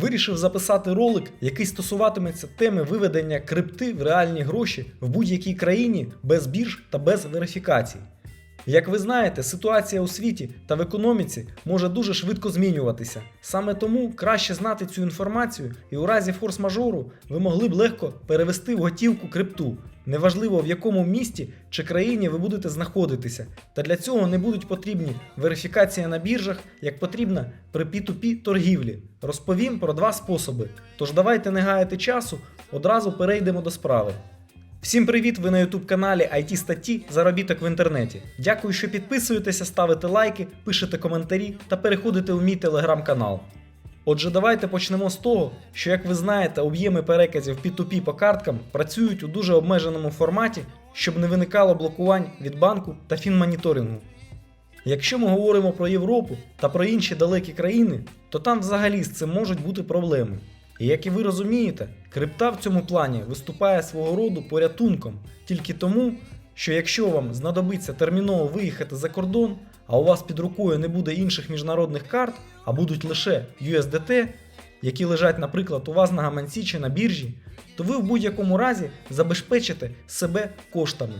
Вирішив записати ролик, який стосуватиметься теми виведення крипти в реальні гроші в будь-якій країні без бірж та без верифікацій. Як ви знаєте, ситуація у світі та в економіці може дуже швидко змінюватися. Саме тому краще знати цю інформацію, і у разі форс-мажору ви могли б легко перевести в готівку крипту. Неважливо в якому місті чи країні ви будете знаходитися, та для цього не будуть потрібні верифікація на біржах, як потрібна при P2P торгівлі. Розповім про два способи. Тож давайте не гаяти часу, одразу перейдемо до справи. Всім привіт! Ви на YouTube каналі IT статті Заробіток в інтернеті. Дякую, що підписуєтеся, ставите лайки, пишете коментарі та переходите у мій телеграм-канал. Отже, давайте почнемо з того, що, як ви знаєте, об'єми переказів P2P по карткам працюють у дуже обмеженому форматі, щоб не виникало блокувань від банку та фінмоніторингу. Якщо ми говоримо про Європу та про інші далекі країни, то там взагалі з цим можуть бути проблеми. І як і ви розумієте, крипта в цьому плані виступає свого роду порятунком тільки тому, що якщо вам знадобиться терміново виїхати за кордон, а у вас під рукою не буде інших міжнародних карт, а будуть лише USDT, які лежать, наприклад, у вас на гаманці чи на біржі, то ви в будь-якому разі забезпечите себе коштами.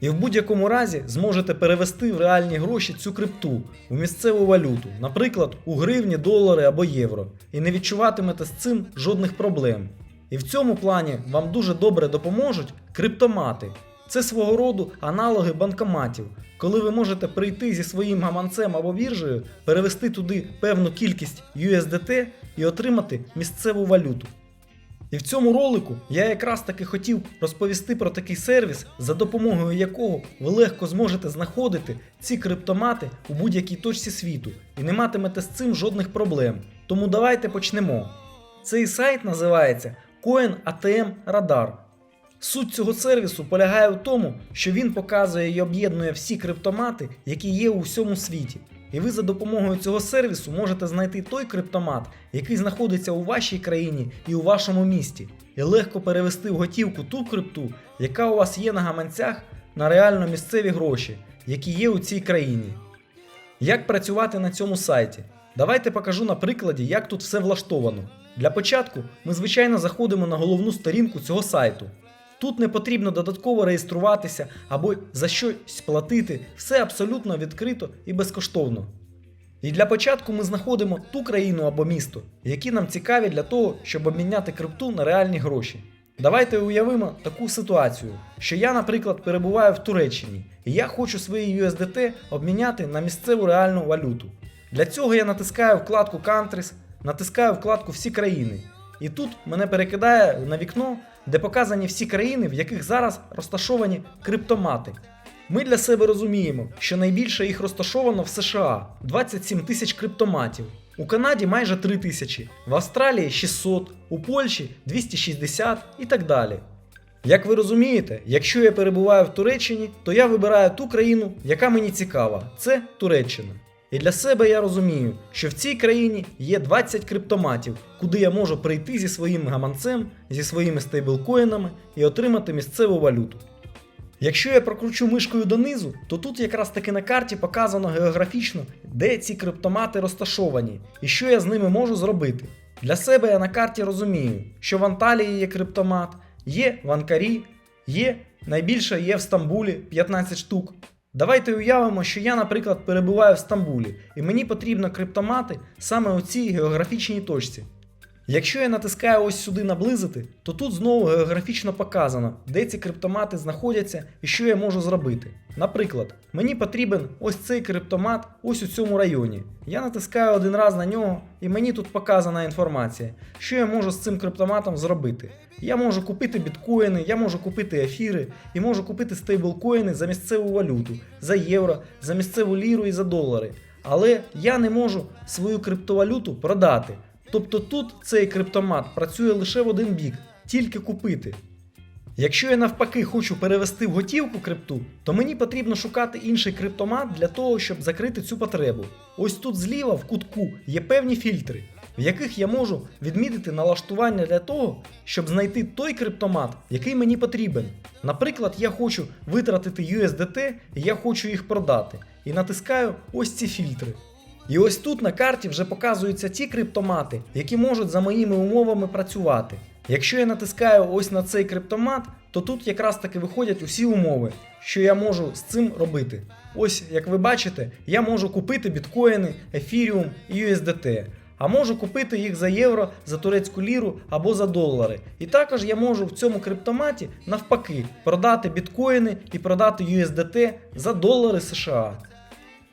І в будь-якому разі зможете перевести в реальні гроші цю крипту у місцеву валюту, наприклад, у гривні, долари або євро, і не відчуватимете з цим жодних проблем. І в цьому плані вам дуже добре допоможуть криптомати. Це свого роду аналоги банкоматів, коли ви можете прийти зі своїм гаманцем або біржею, перевести туди певну кількість USDT і отримати місцеву валюту. І в цьому ролику я якраз таки хотів розповісти про такий сервіс, за допомогою якого ви легко зможете знаходити ці криптомати у будь-якій точці світу і не матимете з цим жодних проблем. Тому давайте почнемо. Цей сайт називається Coin ATM Radar. Суть цього сервісу полягає в тому, що він показує і об'єднує всі криптомати, які є у всьому світі. І ви за допомогою цього сервісу можете знайти той криптомат, який знаходиться у вашій країні і у вашому місті, і легко перевести в готівку ту крипту, яка у вас є на гаманцях на реально місцеві гроші, які є у цій країні. Як працювати на цьому сайті? Давайте покажу на прикладі, як тут все влаштовано. Для початку ми звичайно заходимо на головну сторінку цього сайту. Тут не потрібно додатково реєструватися або за щось платити, все абсолютно відкрито і безкоштовно. І для початку ми знаходимо ту країну або місто, які нам цікаві для того, щоб обміняти крипту на реальні гроші. Давайте уявимо таку ситуацію, що я, наприклад, перебуваю в Туреччині, і я хочу свої USDT обміняти на місцеву реальну валюту. Для цього я натискаю вкладку Countries, натискаю вкладку Всі країни. І тут мене перекидає на вікно, де показані всі країни, в яких зараз розташовані криптомати. Ми для себе розуміємо, що найбільше їх розташовано в США 27 тисяч криптоматів, у Канаді майже 3 тисячі, в Австралії 600, у Польщі 260 і так далі. Як ви розумієте, якщо я перебуваю в Туреччині, то я вибираю ту країну, яка мені цікава це Туреччина. І для себе я розумію, що в цій країні є 20 криптоматів, куди я можу прийти зі своїм гаманцем, зі своїми стейблкоїнами і отримати місцеву валюту. Якщо я прокручу мишкою донизу, то тут якраз таки на карті показано географічно, де ці криптомати розташовані і що я з ними можу зробити. Для себе я на карті розумію, що в Анталії є криптомат, є в Анкарі, є найбільше є в Стамбулі 15 штук. Давайте уявимо, що я, наприклад, перебуваю в Стамбулі, і мені потрібно криптомати саме у цій географічній точці. Якщо я натискаю ось сюди наблизити, то тут знову географічно показано, де ці криптомати знаходяться і що я можу зробити. Наприклад, мені потрібен ось цей криптомат ось у цьому районі. Я натискаю один раз на нього, і мені тут показана інформація, що я можу з цим криптоматом зробити. Я можу купити біткоїни, я можу купити ефіри і можу купити стейблкоїни за місцеву валюту, за євро, за місцеву ліру і за долари. Але я не можу свою криптовалюту продати. Тобто тут цей криптомат працює лише в один бік, тільки купити. Якщо я навпаки хочу перевести в готівку крипту, то мені потрібно шукати інший криптомат для того, щоб закрити цю потребу. Ось тут зліва в кутку є певні фільтри, в яких я можу відмітити налаштування для того, щоб знайти той криптомат, який мені потрібен. Наприклад, я хочу витратити USDT і я хочу їх продати. І натискаю ось ці фільтри. І ось тут на карті вже показуються ті криптомати, які можуть за моїми умовами працювати. Якщо я натискаю ось на цей криптомат, то тут якраз таки виходять усі умови, що я можу з цим робити. Ось, як ви бачите, я можу купити біткоїни, ефіріум і USDT. А можу купити їх за євро, за турецьку ліру або за долари. І також я можу в цьому криптоматі навпаки продати біткоїни і продати USDT за долари США.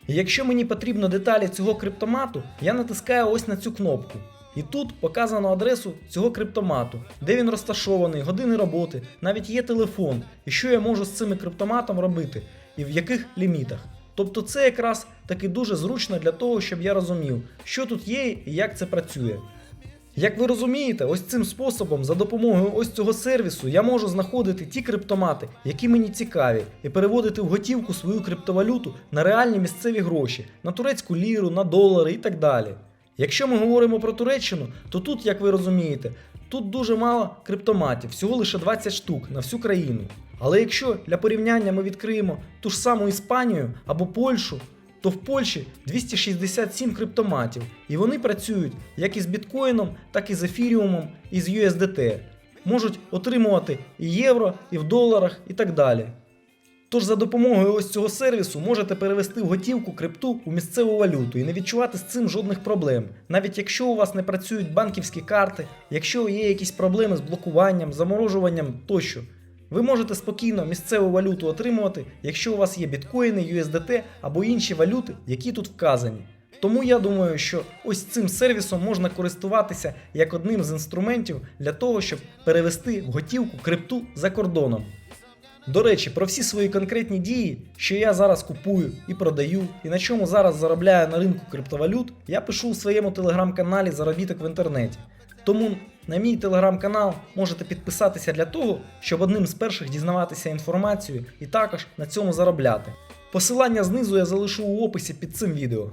І якщо мені потрібно деталі цього криптомату, я натискаю ось на цю кнопку. І тут показано адресу цього криптомату, де він розташований, години роботи, навіть є телефон, і що я можу з цим криптоматом робити, і в яких лімітах. Тобто це якраз таки дуже зручно для того, щоб я розумів, що тут є і як це працює. Як ви розумієте, ось цим способом, за допомогою ось цього сервісу, я можу знаходити ті криптомати, які мені цікаві, і переводити в готівку свою криптовалюту на реальні місцеві гроші, на турецьку ліру, на долари і так далі. Якщо ми говоримо про Туреччину, то тут, як ви розумієте, тут дуже мало криптоматів, всього лише 20 штук на всю країну. Але якщо для порівняння ми відкриємо ту ж саму Іспанію або Польщу, то в Польщі 267 криптоматів, і вони працюють як із біткоїном, так і з ефіріумом, і з USDT. Можуть отримувати і євро, і в доларах, і так далі. Тож за допомогою ось цього сервісу можете перевести в готівку крипту у місцеву валюту і не відчувати з цим жодних проблем. Навіть якщо у вас не працюють банківські карти, якщо є якісь проблеми з блокуванням, заморожуванням тощо. Ви можете спокійно місцеву валюту отримувати, якщо у вас є біткоїни, USDT або інші валюти, які тут вказані. Тому я думаю, що ось цим сервісом можна користуватися як одним з інструментів для того, щоб перевести в готівку крипту за кордоном. До речі, про всі свої конкретні дії, що я зараз купую і продаю, і на чому зараз заробляю на ринку криптовалют, я пишу у своєму телеграм-каналі Заробіток в інтернеті. Тому на мій телеграм-канал можете підписатися для того, щоб одним з перших дізнаватися інформацію і також на цьому заробляти. Посилання знизу я залишу у описі під цим відео.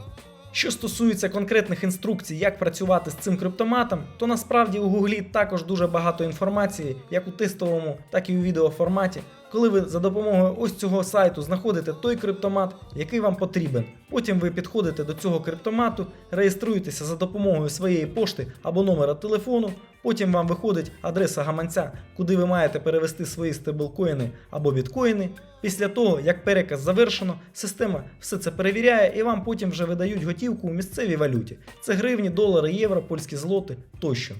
Що стосується конкретних інструкцій, як працювати з цим криптоматом, то насправді у Гуглі також дуже багато інформації, як у тестовому, так і у відеоформаті, коли ви за допомогою ось цього сайту знаходите той криптомат, який вам потрібен. Потім ви підходите до цього криптомату, реєструєтеся за допомогою своєї пошти або номера телефону. Потім вам виходить адреса гаманця, куди ви маєте перевести свої стеблкоїни або біткоїни. Після того, як переказ завершено, система все це перевіряє і вам потім вже видають готівку у місцевій валюті. Це гривні, долари, євро, польські злоти тощо.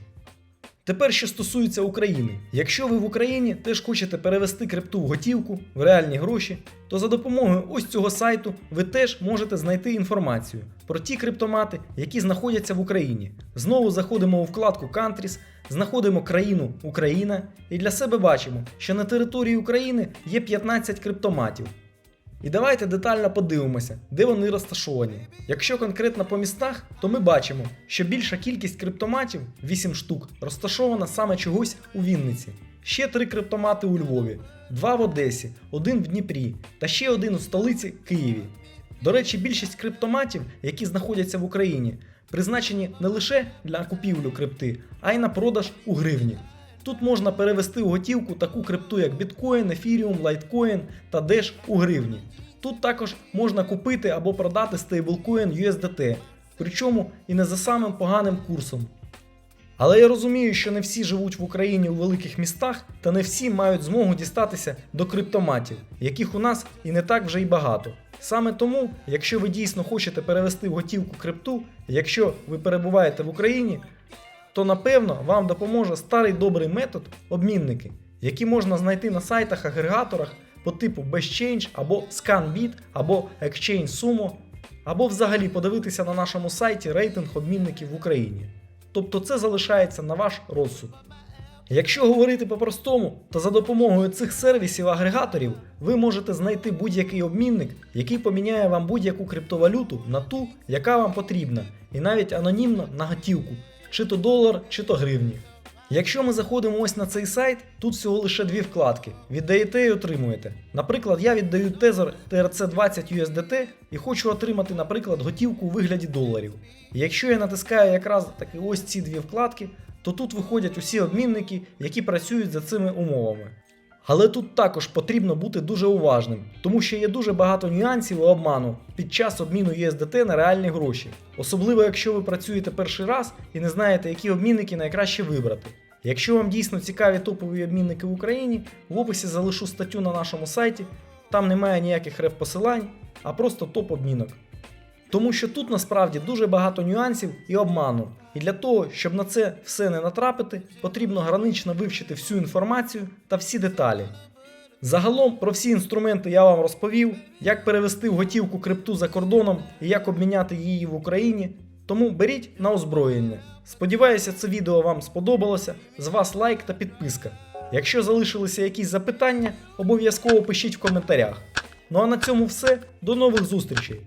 Тепер, що стосується України, якщо ви в Україні теж хочете перевести крипту в готівку в реальні гроші, то за допомогою ось цього сайту ви теж можете знайти інформацію про ті криптомати, які знаходяться в Україні. Знову заходимо у вкладку Countries, знаходимо країну Україна і для себе бачимо, що на території України є 15 криптоматів. І давайте детально подивимося, де вони розташовані. Якщо конкретно по містах, то ми бачимо, що більша кількість криптоматів 8 штук розташована саме чогось у Вінниці. Ще три криптомати у Львові, два в Одесі, один в Дніпрі та ще один у столиці Києві. До речі, більшість криптоматів, які знаходяться в Україні, призначені не лише для купівлю крипти, а й на продаж у гривні. Тут можна перевести в готівку таку крипту, як біткоін, ефіріум, лайткоін та деш у гривні. Тут також можна купити або продати стейблкоін USDT, причому і не за самим поганим курсом. Але я розумію, що не всі живуть в Україні у великих містах, та не всі мають змогу дістатися до криптоматів, яких у нас і не так вже й багато. Саме тому, якщо ви дійсно хочете перевести в готівку крипту, якщо ви перебуваєте в Україні, то напевно вам допоможе старий добрий метод обмінники, які можна знайти на сайтах-агрегаторах по типу BestChange або ScanBit, або Exchange Sumo, або взагалі подивитися на нашому сайті рейтинг обмінників в Україні. Тобто це залишається на ваш розсуд. Якщо говорити по-простому, то за допомогою цих сервісів-агрегаторів ви можете знайти будь-який обмінник, який поміняє вам будь-яку криптовалюту на ту, яка вам потрібна, і навіть анонімно на готівку, чи то долар, чи то гривні. Якщо ми заходимо ось на цей сайт, тут всього лише дві вкладки: віддаєте і отримуєте. Наприклад, я віддаю тезер TRC20 USDT і хочу отримати, наприклад, готівку у вигляді доларів. Якщо я натискаю якраз таки ось ці дві вкладки, то тут виходять усі обмінники, які працюють за цими умовами. Але тут також потрібно бути дуже уважним, тому що є дуже багато нюансів і обману під час обміну USDT на реальні гроші, особливо якщо ви працюєте перший раз і не знаєте, які обмінники найкраще вибрати. Якщо вам дійсно цікаві топові обмінники в Україні, в описі залишу статтю на нашому сайті, там немає ніяких реф-посилань, а просто топ-обмінок. Тому що тут насправді дуже багато нюансів і обману. І для того, щоб на це все не натрапити, потрібно гранично вивчити всю інформацію та всі деталі. Загалом про всі інструменти я вам розповів, як перевести в готівку крипту за кордоном і як обміняти її в Україні. Тому беріть на озброєння. Сподіваюся, це відео вам сподобалося. З вас лайк та підписка. Якщо залишилися якісь запитання, обов'язково пишіть в коментарях. Ну а на цьому все. До нових зустрічей!